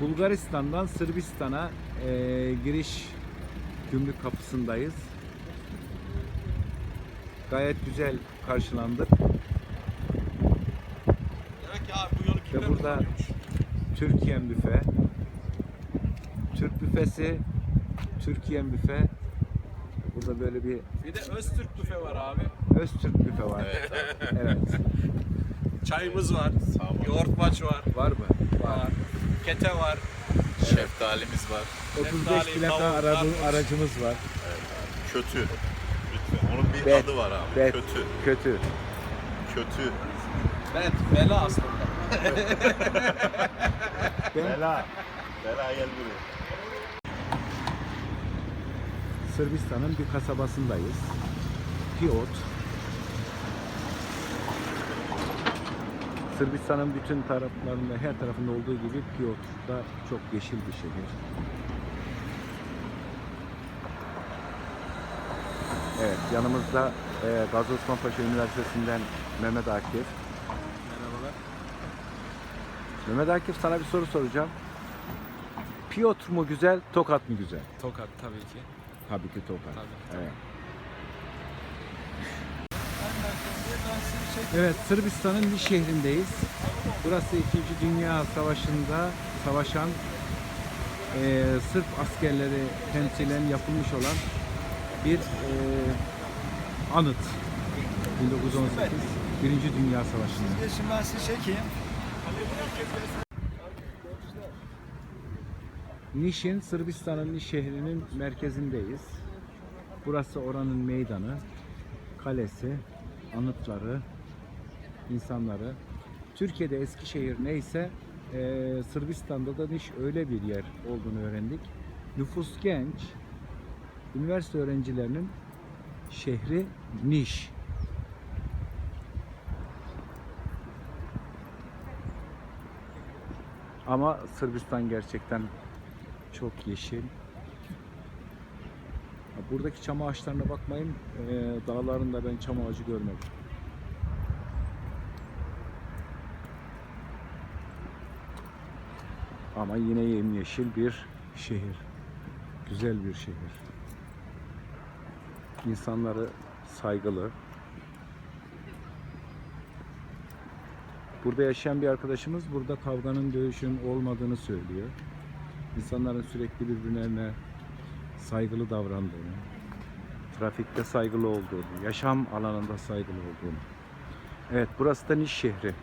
Bulgaristan'dan Sırbistan'a eee, giriş gümrük kapısındayız. Gayet güzel karşılandık. Demek ki abi bu yolu Ve burada kullanıyormuş? Türkiye büfe. Türk büfesi, Türkiye büfe. Burada böyle bir Bir de Öztürk büfe var abi. Öztürk büfe var. Evet. Çayımız var. Yoğurtmaç var. Var mı? Var. Kete var. Şeftalimiz var. 35 Şeftali, plaka tavuk, aracı- karpuz. aracımız var. Kötü. Lütfen. Onun bir Bet, adı var abi. bet, Kötü. Kötü. Kötü. Evet, bela aslında. Bela. Bela gel buraya. Sırbistan'ın bir kasabasındayız. Piot. Sırbistan'ın bütün taraflarında, her tarafında olduğu gibi Piot da çok yeşil bir şehir. Evet, yanımızda e, Gazi Osman Paşa Üniversitesi'nden Mehmet Akif. Merhabalar. Mehmet Akif sana bir soru soracağım. Piotr mu güzel, Tokat mı güzel? Tokat tabii ki. Tabii ki Tokat. Tabii. Evet. Evet, Sırbistan'ın bir şehrindeyiz. Burası 2. Dünya Savaşı'nda savaşan eee Sırp askerleri temsilen yapılmış olan bir eee, anıt. 1918 Birinci Dünya Savaşı'nda. Geçin ben sizi çekeyim. Nişin, Sırbistan'ın Niş şehrinin merkezindeyiz. Burası oranın meydanı, kalesi, anıtları, insanları. Türkiye'de Eskişehir neyse eee, Sırbistan'da da Niş öyle bir yer olduğunu öğrendik. Nüfus genç, üniversite öğrencilerinin şehri Niş. Ama Sırbistan gerçekten çok yeşil. Buradaki çam ağaçlarına bakmayın. Ee, dağlarında ben çam ağacı görmedim. Ama yine yemyeşil bir şehir. Güzel bir şehir. İnsanları saygılı. Burada yaşayan bir arkadaşımız burada kavganın, dövüşün olmadığını söylüyor. İnsanların sürekli birbirlerine saygılı davrandığını, trafikte saygılı olduğunu, yaşam alanında saygılı olduğunu. Evet, burası da Niş şehri.